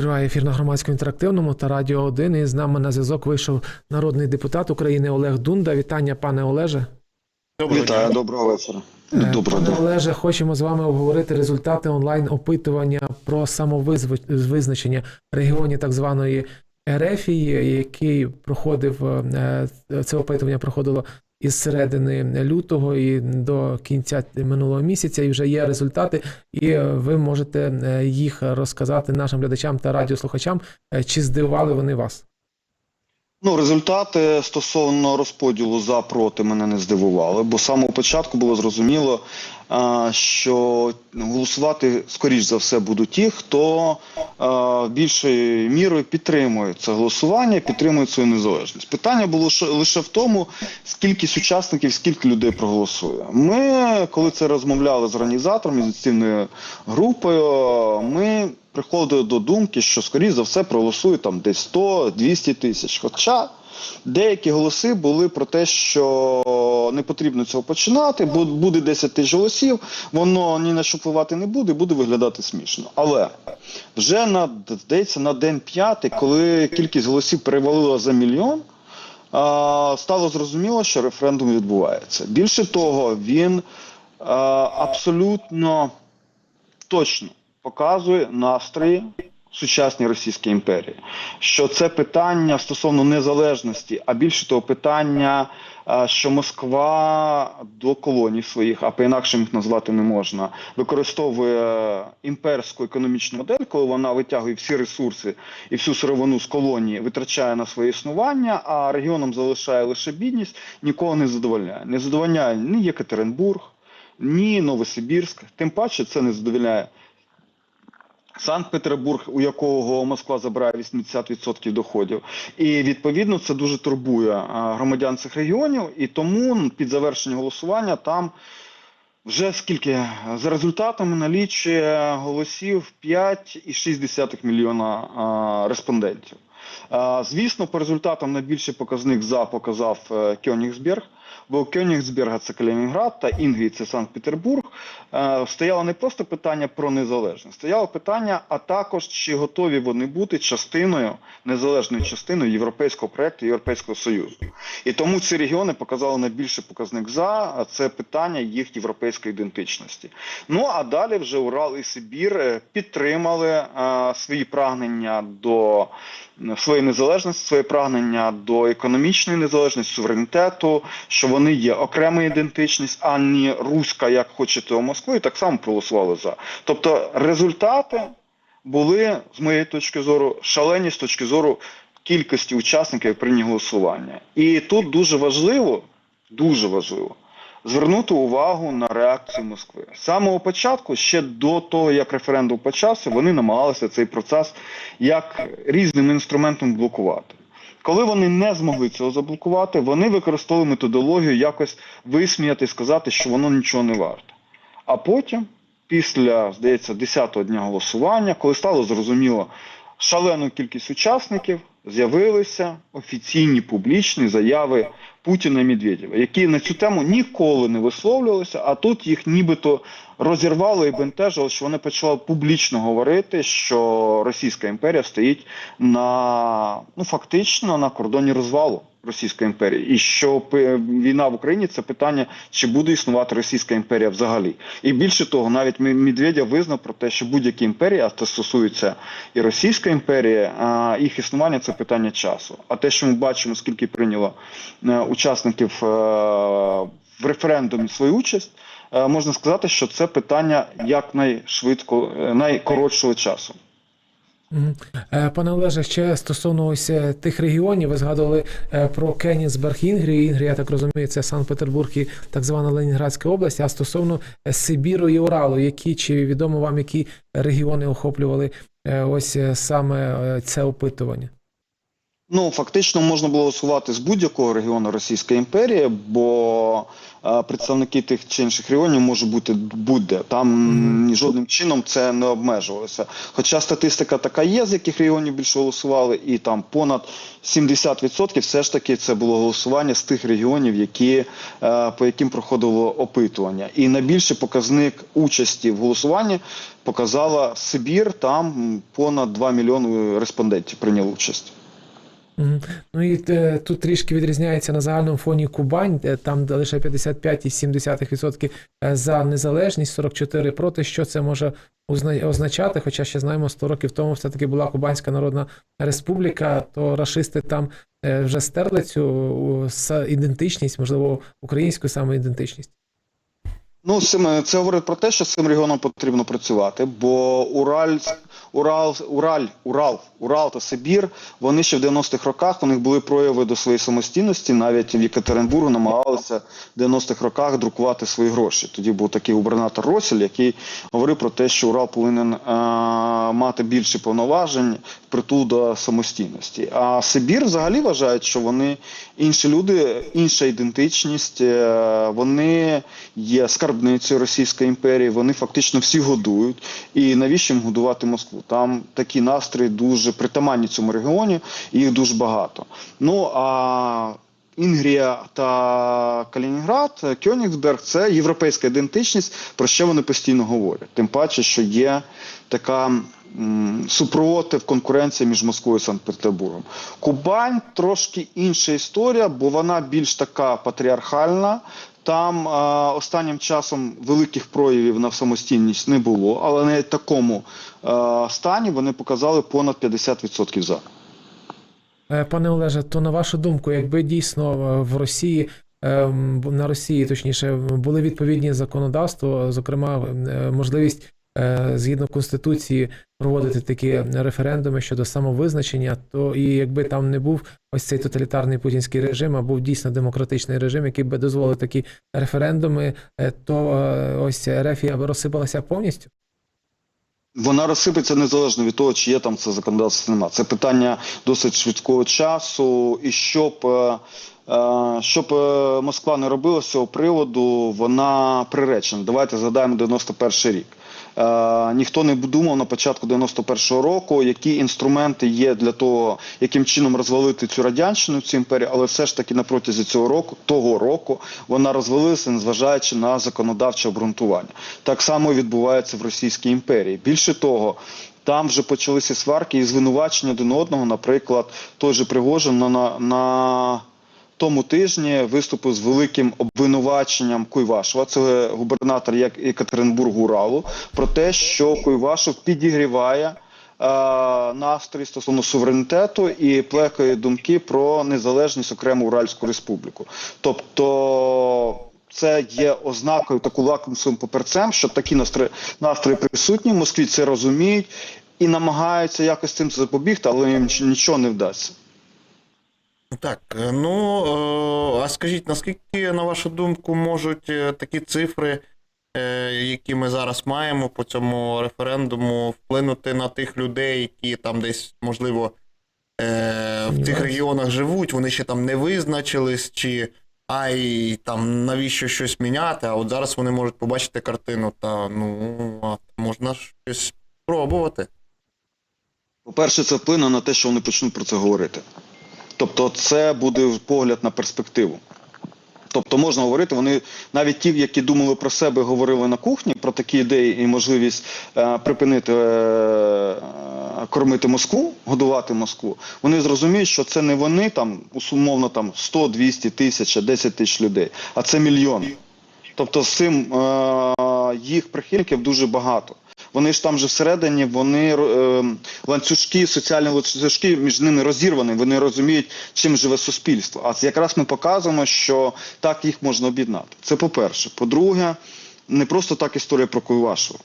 Триває ефір на громадському інтерактивному та радіо 1. І з нами на зв'язок вийшов народний депутат України Олег Дунда. Вітання, пане Олеже. Вітаю, доброго вечора. Е, Доброго Пане. Олеже, хочемо з вами обговорити результати онлайн опитування про самовизначення регіонів так званої Ерефії, який проходив е, це опитування проходило із середини лютого і до кінця минулого місяця, і вже є результати, і ви можете е, їх розказати нашим глядачам та радіослухачам, е, чи здивували вони вас. Ну, результати стосовно розподілу за проти мене не здивували, бо з самого початку було зрозуміло, що голосувати скоріш за все будуть ті, хто більшою мірою підтримує це голосування, підтримує свою незалежність. Питання було лише в тому, скільки учасників, скільки людей проголосує. Ми, коли це розмовляли з організаторами, з ініціативною групою, ми приходили до думки, що скоріш за все проголосує там десь 100-200 тисяч. Хоча деякі голоси були про те, що не потрібно цього починати, буде 10 тисяч голосів, воно ні на що впливати не буде, буде виглядати смішно. Але вже на здається на день п'ятий, коли кількість голосів перевалила за мільйон. Стало зрозуміло, що референдум відбувається. Більше того, він абсолютно точно показує настрої сучасній Російській імперії. Що це питання стосовно незалежності, а більше того, питання, е, що Москва до колоній своїх, а по-інакшим їх назвати не можна, використовує імперську економічну модель, коли вона витягує всі ресурси і всю сировину з колонії, витрачає на своє існування, а регіонам залишає лише бідність, нікого не задовольняє. Не задовольняє ні Єкатеринбург, ні Новосибірськ. Тим паче це не задовольняє Санкт-Петербург, у якого Москва забирає 80% доходів, і відповідно це дуже турбує громадян цих регіонів. І тому під завершення голосування там вже скільки за результатами налічує голосів 5,6 мільйона респондентів. Звісно, по результатам найбільший показник за показав е, Кьонігсберг, бо Кьонігсберга це Калінінград та Інгрії це Санкт-Петербург. Е, Стояло не просто питання про незалежність, стояло питання, а також чи готові вони бути частиною незалежною частиною європейського проекту Європейського Союзу. І тому ці регіони показали найбільший показник за це питання їх європейської ідентичності. Ну а далі вже Урал і Сибір е, підтримали е, свої прагнення до своєї незалежності, своє прагнення до економічної незалежності, суверенітету, що вони є окрема ідентичність, а не руська, як хоче того Москви, і так само проголосували за. Тобто результати були, з моєї точки зору, шалені з точки зору кількості учасників при голосування. І тут дуже важливо, дуже важливо звернути увагу на реакцію Москви. З самого початку, ще до того, як референдум почався, вони намагалися цей процес як різним інструментом блокувати. Коли вони не змогли цього заблокувати, вони використовували методологію якось висміяти сказати, що воно нічого не варте. А потім, після, здається, 10-го дня голосування, коли стало зрозуміло шалену кількість учасників, з'явилися офіційні публічні заяви Путіна і Медведєва, які на цю тему ніколи не висловлювалися, а тут їх нібито розірвало і бентежило, що вони почали публічно говорити, що Російська імперія стоїть на ну фактично на кордоні розвалу Російської імперії, і що війна в Україні це питання, чи буде існувати Російська імперія взагалі. І більше того, навіть Медведєв визнав про те, що будь-які імперії, а це стосується і Російської імперії, їх існування це питання часу. А те, що ми бачимо, скільки прийняло е, учасників е, в референдумі свою участь, можна сказати, що це питання якнайшвидко, е, найкоротшого часу. Е, Пане Олеже, ще стосовно ось е, тих регіонів, ви згадували е, про Кенігсберг Інгрію. Інгрія, я так розумію, це Санкт-Петербург і так звана Ленінградська область. А стосовно е, Сибіру і Уралу, які чи відомо вам, які регіони охоплювали е, ось е, саме е, це опитування? Ну, фактично можна було голосувати з будь-якого регіону Російської імперії, бо е, представники тих чи інших регіонів може бути будь-де. Там жодним чином це не обмежувалося. Хоча статистика така є, з яких регіонів більше голосували, і там понад 70% все ж таки це було голосування з тих регіонів, які, е, по яким проходило опитування. І найбільший показник участі в голосуванні показала Сибір. Там понад 2 мільйони респондентів прийняли участь. Ну і е, тут трішки відрізняється на загальному фоні Кубань, де там лише 55,7% е, за незалежність, 44 проти. Що це може означати? Хоча ще знаємо, 100 років тому все-таки була Кубанська Народна Республіка, то рашисти там е, вже стерли цю ідентичність, можливо, українську саме ідентичність. Ну, з це говорить про те, що з цим регіоном потрібно працювати, бо Ураль, Урал, Ураль, Урал, Урал та Сибір, вони ще в 90-х роках у них були прояви до своєї самостійності. Навіть в Єкатеринбургу намагалися в 90-х роках друкувати свої гроші. Тоді був такий губернатор Росіль, який говорив про те, що Урал повинен е, мати більше повноважень притул до самостійності. А Сибір взагалі вважають, що вони інші люди, інша ідентичність, е, вони є скарбницею Російської імперії, вони фактично всі годують. І навіщо їм годувати Москву? Там такі настрої дуже притаманні цьому регіоні, і їх дуже багато. Ну а Інгрія та Калінінград, Кьонігсберг це європейська ідентичність, про що вони постійно говорять. Тим паче, що є така супротив, конкуренція між Москвою і Санкт-Петербургом. Кубань трошки інша історія, бо вона більш така патріархальна. Там е, останнім часом великих проявів на самостійність не було, але в такому е, стані вони показали понад 50% за. Е, Пане Олеже, то на вашу думку, якби дійсно е, в Росії ем, на Росії, точніше, були відповідні законодавства, зокрема, е, можливість е, згідно конституції проводити такі референдуми щодо самовизначення, то і якби там не був ось цей тоталітарний путінський режим, а був дійсно демократичний режим, який би дозволив такі референдуми, е, то е, ось Рефія б розсипалася повністю. Вона розсипеться незалежно від того, чи є там це законодавство чи нема. Це питання досить швидкого часу. І щоб, е, щоб Москва не робила з цього приводу, вона приречена. Давайте згадаємо 91 рік. Е, ніхто не думав на початку 91-го року, які інструменти є для того, яким чином розвалити цю радянщину, цю імперію, але все ж таки на протязі цього року, того року, вона розвалилася, незважаючи на законодавче обґрунтування. Так само відбувається в Російській імперії. Більше того. Там вже почалися сварки і звинувачення один одного. Наприклад, той же Пригожин на, на, на тому тижні виступив з великим обвинуваченням Куйвашева, це губернатор Екатеринбургу Уралу, про те, що Куйвашев підігріває е, настрій стосовно суверенітету і плекає думки про незалежність окремо Уральську республіку. Тобто. Це є ознакою таку лакмусовим паперцем, що такі настрої, настрої присутні в Москві це розуміють і намагаються якось цим запобігти, але їм нічого не вдасться. Так, е, ну е, а скажіть, наскільки, на вашу думку, можуть е, такі цифри, які ми зараз маємо по цьому референдуму, вплинути на тих людей, які там десь, можливо, в цих регіонах живуть, вони ще там не визначились, чи ай там навіщо щось міняти, а от зараз вони можуть побачити картину та ну, а можна щось спробувати. По-перше, це вплине на те, що вони почнуть про це говорити. Тобто, це буде погляд на перспективу. Тобто можна говорити, вони навіть ті, які думали про себе, говорили на кухні про такі ідеї і можливість е, припинити е, кормити Москву, годувати Москву. Вони зрозуміють, що це не вони там умовно там 100, 200, тисяч, 10 тисяч людей, а це мільйон. Тобто з цим е, їх прихильників дуже багато. Вони ж там же всередині, вони е, ланцюжки, соціальні ланцюжки між ними розірвані. Вони розуміють, чим живе суспільство. А це якраз ми показуємо, що так їх можна об'єднати. Це по-перше. По-друге, не просто так історія про Куйвашева.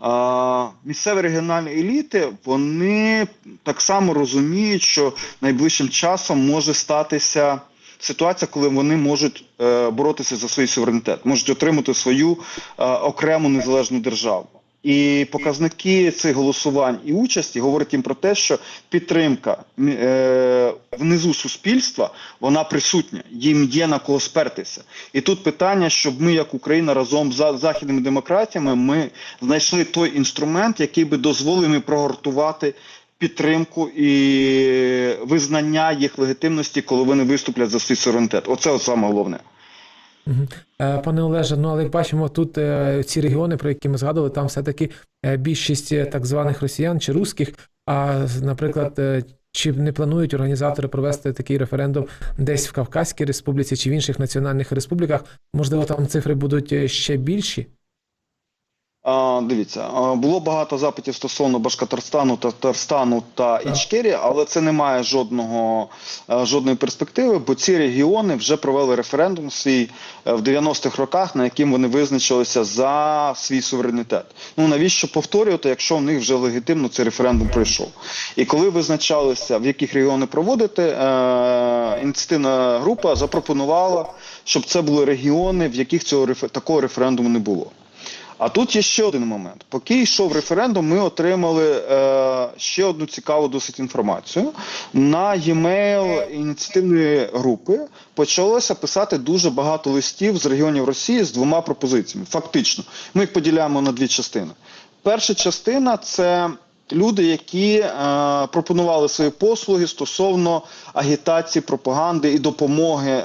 А, місцеві регіональні еліти вони так само розуміють, що найближчим часом може статися ситуація, коли вони можуть е, боротися за свій суверенітет, можуть отримати свою е, окрему незалежну державу. І показники цих голосувань і участі говорять їм про те, що підтримка е, внизу суспільства вона присутня, їм є на кого спертися. І тут питання, щоб ми, як Україна, разом з західними демократіями, ми знайшли той інструмент, який би дозволив їм прогортувати підтримку і визнання їх легітимності, коли вони виступлять за свій суверенітет. Оце от саме головне. Е, Пане Олеже, ну але бачимо, тут е, ці регіони, про які ми згадували, там все-таки е, більшість так званих росіян чи русських. А, наприклад, чи не планують організатори провести такий референдум десь в Кавказькій республіці чи в інших національних республіках? Можливо, там цифри будуть ще більші? Дивіться, було багато запитів стосовно Башкортостану, Татарстану та Ічкерії, але це не має жодного, е, жодної перспективи, бо ці регіони вже провели референдум свій е, в 90-х роках, на яким вони визначилися за свій суверенітет. Ну навіщо повторювати, якщо в них вже легітимно цей референдум пройшов? І коли визначалися, в яких регіони проводити, е, ініціативна група запропонувала, щоб це були регіони, в яких цього такого референдуму не було. А тут є ще один момент. Поки йшов референдум, ми отримали е, ще одну цікаву досить інформацію. На e-mail ініціативної групи почалося писати дуже багато листів з регіонів Росії з двома пропозиціями. Фактично, ми їх поділяємо на дві частини. Перша частина це люди, які е, пропонували свої послуги стосовно агітації, пропаганди і допомоги е,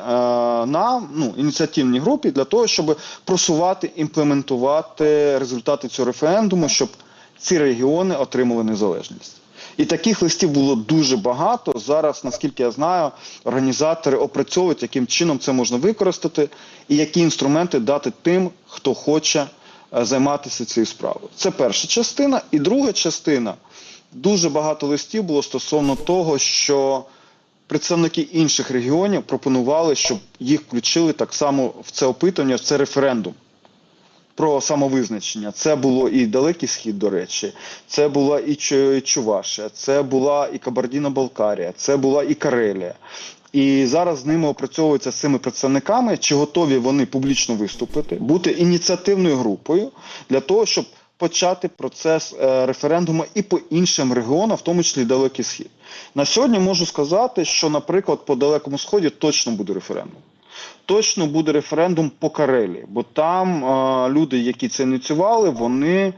нам, ну, ініціативній групі, для того, щоб просувати, імплементувати результати цього референдуму, щоб ці регіони отримали незалежність. І таких листів було дуже багато. Зараз, наскільки я знаю, організатори опрацьовують, яким чином це можна використати, і які інструменти дати тим, хто хоче займатися цією справою. Це перша частина. І друга частина дуже багато листів було стосовно того, що представники інших регіонів пропонували, щоб їх включили так само в це опитування, в це референдум. Про самовизначення. Це було і Далекий Схід, до речі, це була і Чу- Чувашія, це була і Кабардіна-Балкарія, це була і Карелія. І зараз з ними опрацьовується з цими представниками, чи готові вони публічно виступити, бути ініціативною групою для того, щоб почати процес е, референдуму і по іншим регіонам, в тому числі Далекий Схід. На сьогодні можу сказати, що, наприклад, по Далекому Сході точно буде референдум. Точно буде референдум по Карелії, бо там е, люди, які це ініціювали, вони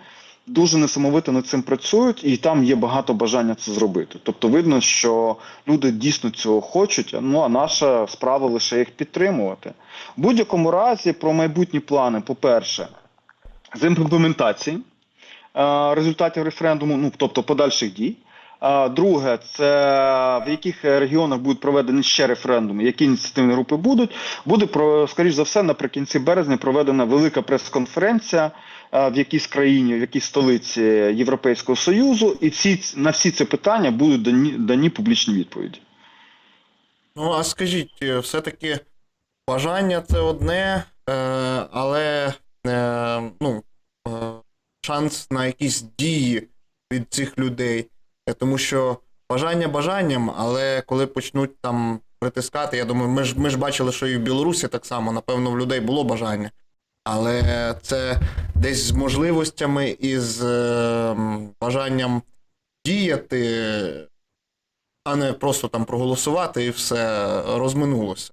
дуже несамовито над цим працюють, і там є багато бажання це зробити. Тобто видно, що люди дійсно цього хочуть, ну а наша справа лише їх підтримувати. В будь-якому разі про майбутні плани, по-перше, з імплементації е, результатів референдуму, ну тобто подальших дій. Друге, це в яких регіонах будуть проведені ще референдуми, які ініціативні групи будуть. Буде про скоріш за все наприкінці березня проведена велика прес-конференція в якійсь країні, в якійсь столиці Європейського Союзу, і ці на всі ці питання будуть дані, дані публічні відповіді. Ну, а скажіть, е, все-таки бажання це одне, е, але е, ну, шанс на якісь дії від цих людей. Е, Тому що бажання бажанням, але коли почнуть там притискати, я думаю, ми ж, ми ж бачили, що і в Білорусі так само, напевно, в людей було бажання. Але це десь з можливостями і з е, бажанням діяти а не просто там проголосувати і все розминулося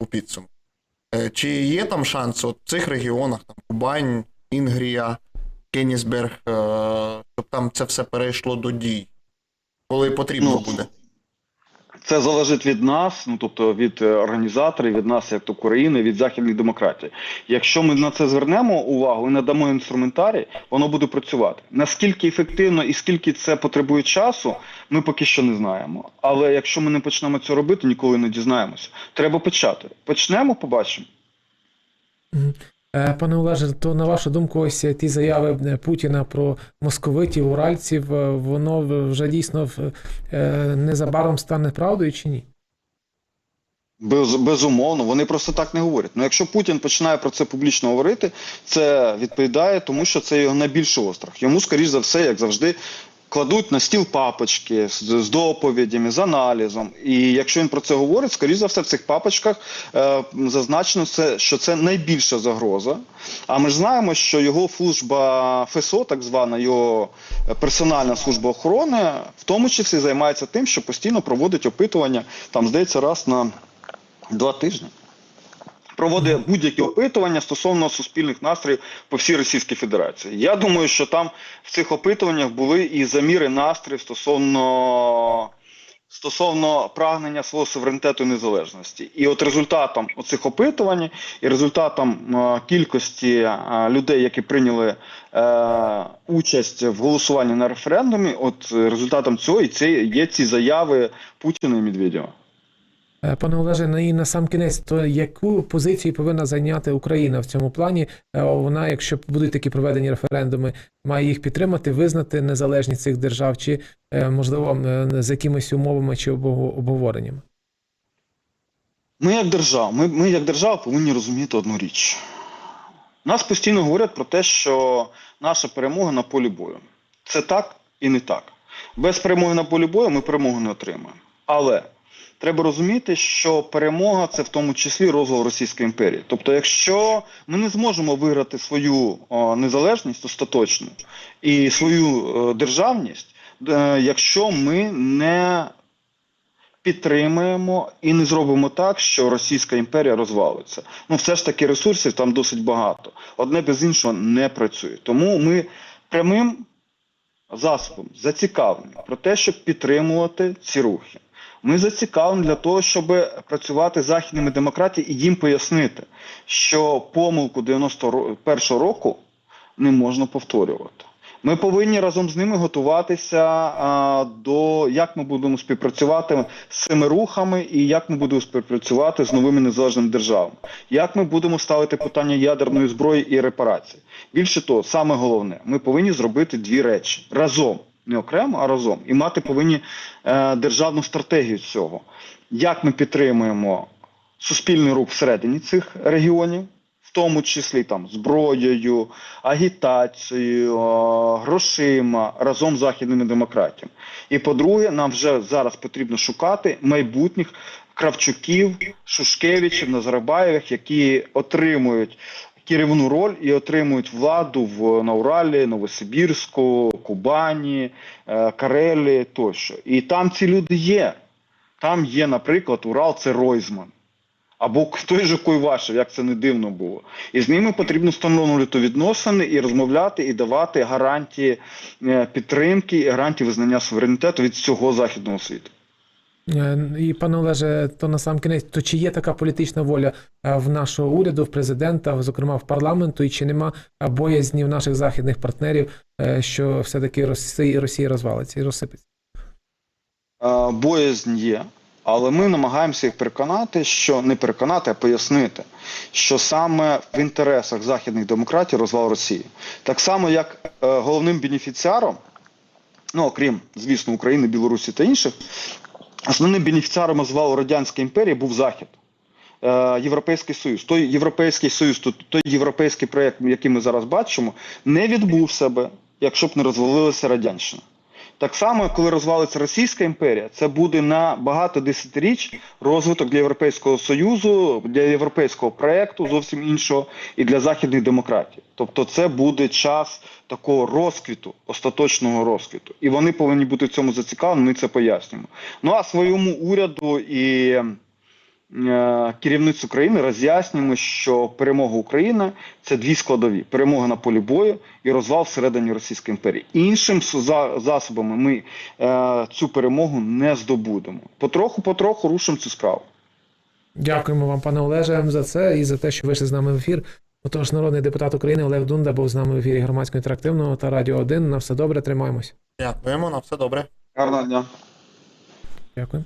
у підсумку. Е, Чи є там шанс от в цих регіонах, там Кубань, Інгрія, Кенісберг, щоб там це все перейшло до дій, коли потрібно Ну, буде? Це залежить від нас, ну тобто від е, організаторів, від нас, як то України, від західних демократій. Якщо ми на це звернемо увагу і надамо інструментарій, воно буде працювати. Наскільки ефективно і скільки це потребує часу, ми поки що не знаємо. Але якщо ми не почнемо це робити, ніколи не дізнаємося. Треба почати. Почнемо, побачимо. Е, Пане Олеже, то на вашу думку, ось ті заяви е, Путіна про московитів, уральців, е, воно вже дійсно незабаром стане правдою чи ні? Без, безумовно, вони просто так не говорять. Ну, якщо Путін починає про це публічно говорити, це відповідає тому, що це його найбільший острах. Йому, скоріш за все, як завжди, кладуть на стіл папочки з, з доповідями, з аналізом. І якщо він про це говорить, скоріш за все, в цих папочках е, зазначено, це, що це найбільша загроза. А ми ж знаємо, що його служба ФСО, так звана його персональна служба охорони, в тому числі займається тим, що постійно проводить опитування, там, здається, раз на два тижні. Проводить будь-які опитування стосовно суспільних настроїв по всій Російській Федерації. Я думаю, що там в цих опитуваннях були і заміри настроїв стосовно, стосовно прагнення свого суверенітету і незалежності. І от результатом оцих опитувань і результатом е, кількості е, людей, які прийняли е, участь в голосуванні на референдумі, от результатом цього і це є ці заяви Путіна і Медведєва. Е, Пане Олеже, ну і на сам кінець, то яку позицію повинна зайняти Україна в цьому плані? Е, Вона, якщо будуть такі проведені референдуми, має їх підтримати, визнати незалежність цих держав, чи е, можливо з якимись умовами чи обговореннями? Ми як держава, ми, ми як держава повинні розуміти одну річ. Нас постійно говорять про те, що наша перемога на полі бою. Це так і не так. Без перемоги на полі бою ми перемогу не отримаємо. Але треба розуміти, що перемога це в тому числі розвал Російської імперії. Тобто, якщо ми не зможемо виграти свою незалежність остаточну і свою е, державність, е, якщо ми не підтримаємо і не зробимо так, що Російська імперія розвалиться. Ну, все ж таки ресурсів там досить багато. Одне без іншого не працює. Тому ми прямим засобом зацікавлені про те, щоб підтримувати ці рухи. Ми зацікавлені для того, щоб працювати з західними демократіями і їм пояснити, що помилку 91-го року не можна повторювати. Ми повинні разом з ними готуватися а, до як ми будемо співпрацювати з цими рухами і як ми будемо співпрацювати з новими незалежними державами, як ми будемо ставити питання ядерної зброї і репарації. Більше того, саме головне, ми повинні зробити дві речі разом, не окремо, а разом, і мати повинні е, державну стратегію цього. Як ми підтримуємо суспільний рух всередині цих регіонів, в тому числі там зброєю, агітацією, е, грошима разом з західними демократіями. І по-друге, нам вже зараз потрібно шукати майбутніх Кравчуків, Шушкевичів, Назарбаєвих, які отримують керівну роль і отримують владу в на Уралі, Новосибірську, Кубані, е, Карелі тощо. І там ці люди є. Там є, наприклад, Урал це Ройзман. Або той же Куйвашев, як це не дивно було. І з ними потрібно встановлювати відносини і розмовляти, і давати гарантії е, підтримки, і гарантії визнання суверенітету від всього західного світу. Е, І пане Олеже, то на сам кінець, то чи є така політична воля е, в нашого уряду, в президента, зокрема в парламенту, і чи нема е, боязні в наших західних партнерів, що все-таки Росія, розвалиться і розсипеться? Боязнь є, але ми намагаємося їх переконати, що не переконати, а пояснити, що саме в інтересах західних демократій розвал Росії. Так само, як головним бенефіціаром, ну окрім, звісно, України, Білорусі та інших, основним бенефіціаром розвалу Радянської імперії був Захід. Е, Європейський Союз, той Європейський Союз, той, європейський проєкт, який ми зараз бачимо, не відбув себе, якщо б не розвалилася Радянщина. Так само, коли розвалиться Російська імперія, це буде на багато десятиріч розвиток для Європейського Союзу, для європейського проекту, зовсім іншого і для західних демократій. Тобто це буде час такого розквіту, остаточного розквіту. І вони повинні бути в цьому зацікавлені, ми це пояснюємо. Ну а своєму уряду і керівництву країни роз'яснюємо, що перемога України це дві складові: перемога на полі бою і розвал всередині Російської імперії. Іншим засобами ми е, цю перемогу не здобудемо. Потроху, потроху рушимо цю справу. Дякуємо вам, пане Олеже, за це і за те, що вийшли з нами в ефір. Отож, народний депутат України Олег Дунда був з нами в ефірі громадського інтерактивного та радіо 1. На все добре, тримаємось. Дякуємо, на все добре. Гарного дня. Дякую.